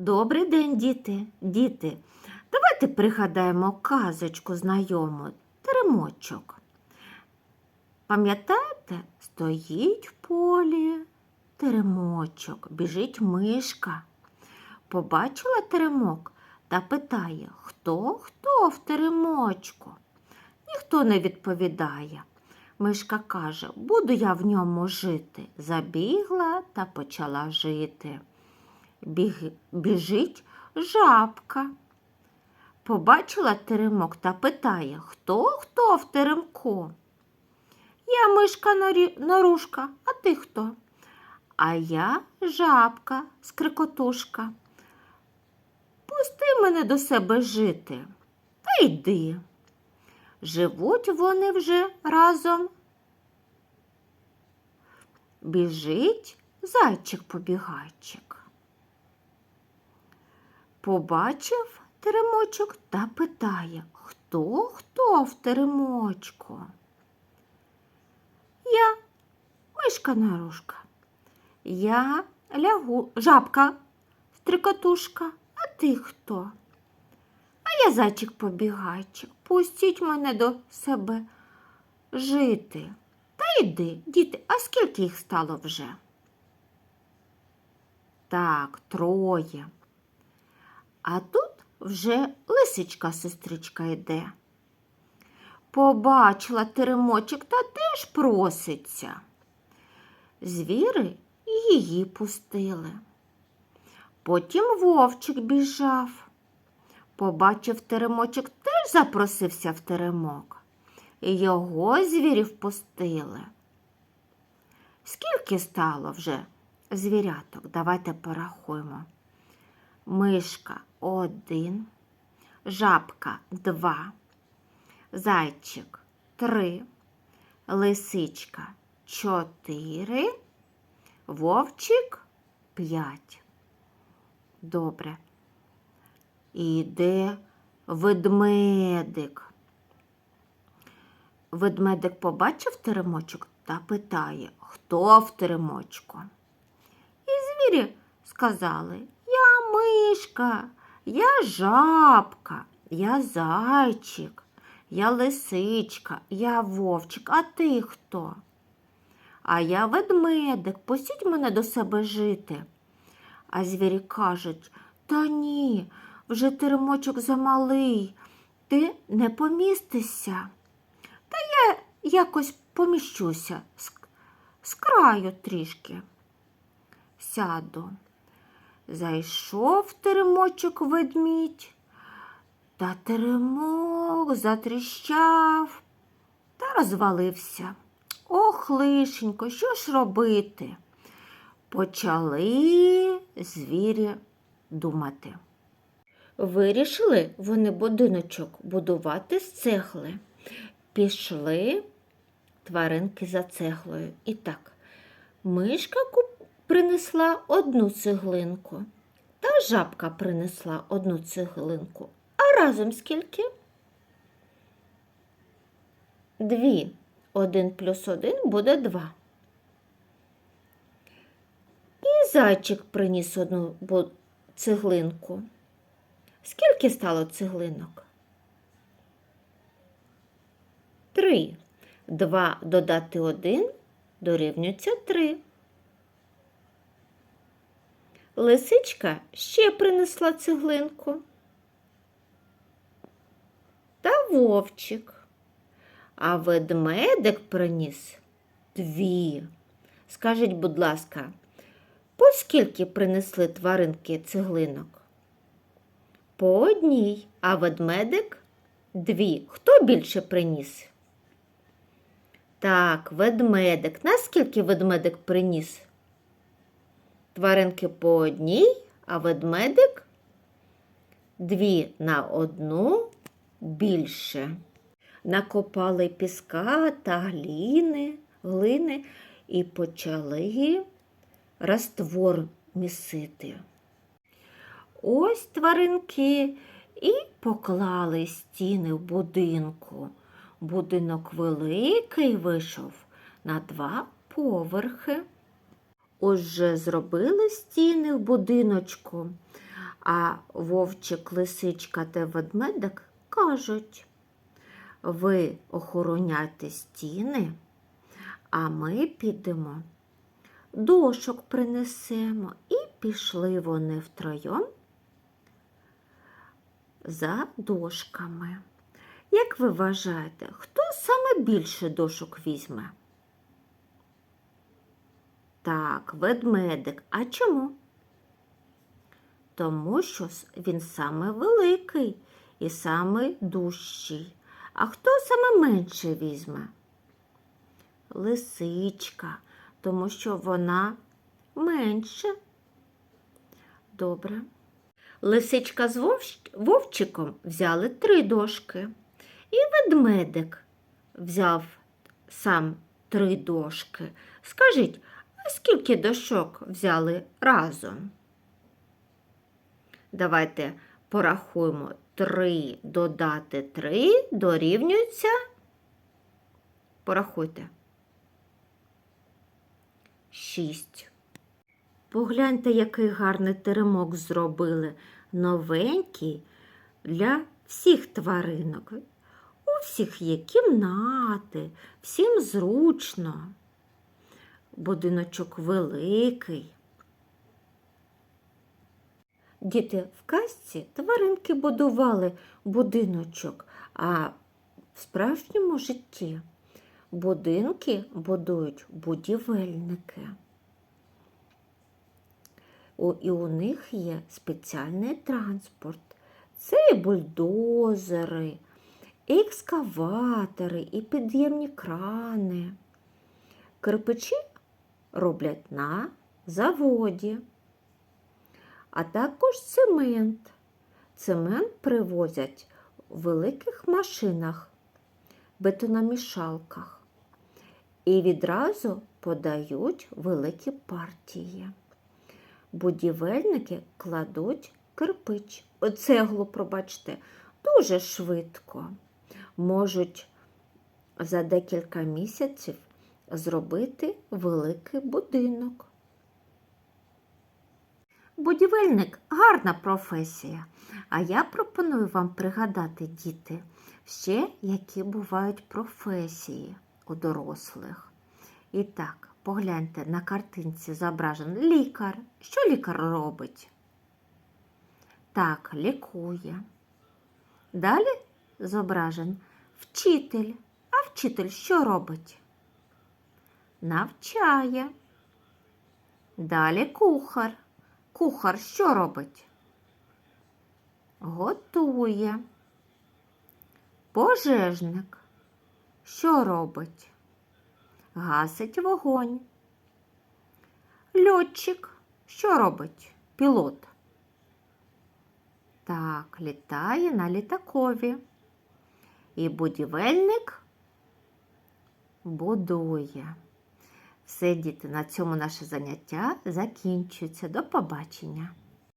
Добрий день, діти, діти. Давайте пригадаємо казочку знайому Теремочок. Пам'ятаєте, стоїть в полі теремочок, біжить мишка. Побачила теремок та питає, хто хто в теремочку? Ніхто не відповідає. Мишка каже, буду я в ньому жити. Забігла та почала жити. Біг... Біжить жабка. Побачила теремок та питає, хто хто в теремку? Я мишка норі... норушка, а ти хто? А я жабка, скрикотушка. Пусти мене до себе жити. Та йди. Живуть вони вже разом. Біжить зайчик-побігайчик. Побачив теремочок та питає, хто хто в теремочку? Я мишка нарушка. Я лягу, жабка, стрикотушка, а ти хто? А я зайчик побігайчик. Пустіть мене до себе жити. Та йди, діти, а скільки їх стало вже? Так, троє. А тут вже лисичка сестричка йде. Побачила теремочок та теж проситься. Звіри її пустили. Потім вовчик біжав. Побачив теремочок, теж запросився в теремок. Його звірів пустили. Скільки стало вже звіряток? Давайте порахуємо. Мишка один, жабка два, зайчик три, лисичка чотири, вовчик п'ять. Добре. Іде ведмедик. Ведмедик побачив теремочок та питає, хто в теремочку? І звірі сказали, мишка, я жабка, я зайчик, я лисичка, я вовчик, а ти хто? А я ведмедик, пустіть мене до себе жити. А звірі кажуть, та ні, вже теремочок замалий, ти не помістишся. Та я якось поміщуся з, краю трішки. Сяду. Зайшов теремочок ведмідь, та теремок затріщав та розвалився. Ох, лишенько, що ж робити? Почали звірі думати. Вирішили вони будиночок будувати з цегли. Пішли тваринки за цеглою. І так, мишка куп- принесла одну цеглинку, та жабка принесла одну цеглинку. А разом скільки? Дві. Один плюс один буде два. І зайчик приніс одну цеглинку. Скільки стало цеглинок? Три. Два додати один дорівнюється три. Лисичка ще принесла цеглинку. Та вовчик. А ведмедик приніс дві. Скажіть, будь ласка, по скільки принесли тваринки цеглинок? По одній, а ведмедик дві. Хто більше приніс? Так, ведмедик. Наскільки ведмедик приніс? Тваринки по одній, а ведмедик дві на одну більше. Накопали піска та гліни, глини і почали раствор місити. Ось тваринки і поклали стіни в будинку. Будинок великий вийшов на два поверхи. Отже, зробили стіни в будиночку, А вовчик, лисичка та ведмедик кажуть, ви охороняйте стіни, а ми підемо, дошок принесемо. І пішли вони втроєм за дошками. Як ви вважаєте, хто саме більше дошок візьме? Так, ведмедик. А чому? Тому що він саме великий і саме дужчий. А хто саме менше візьме? Лисичка, тому що вона менше. Добре. Лисичка з вовчиком взяли три дошки. І ведмедик взяв сам три дошки. Скажіть, скільки дошок взяли разом? Давайте порахуємо. Три додати три дорівнюється. Порахуйте. Шість. Погляньте, який гарний теремок зробили. Новенький для всіх тваринок. У всіх є кімнати, всім зручно. Будиночок великий. Діти в казці тваринки будували будиночок, а в справжньому житті будинки будують будівельники. І у них є спеціальний транспорт. Це і бульдозери, і екскаватори, і під'ємні крани. Кирпичі роблять на заводі, а також цемент. Цемент привозять в великих машинах, бетономішалках і відразу подають великі партії. Будівельники кладуть кирпич, цеглу, пробачте, дуже швидко. Можуть за декілька місяців зробити великий будинок. Будівельник гарна професія. А я пропоную вам пригадати, діти, ще які бувають професії у дорослих. І так, погляньте, на картинці зображений лікар. Що лікар робить? Так, лікує. Далі зображен вчитель. А вчитель що робить? Навчає. Далі кухар. Кухар що робить? Готує. Пожежник. Що робить? Гасить вогонь. Льотчик. Що робить? Пілот. Так, літає на літакові. І будівельник будує. Все, діти, на цьому наше заняття закінчується. До побачення.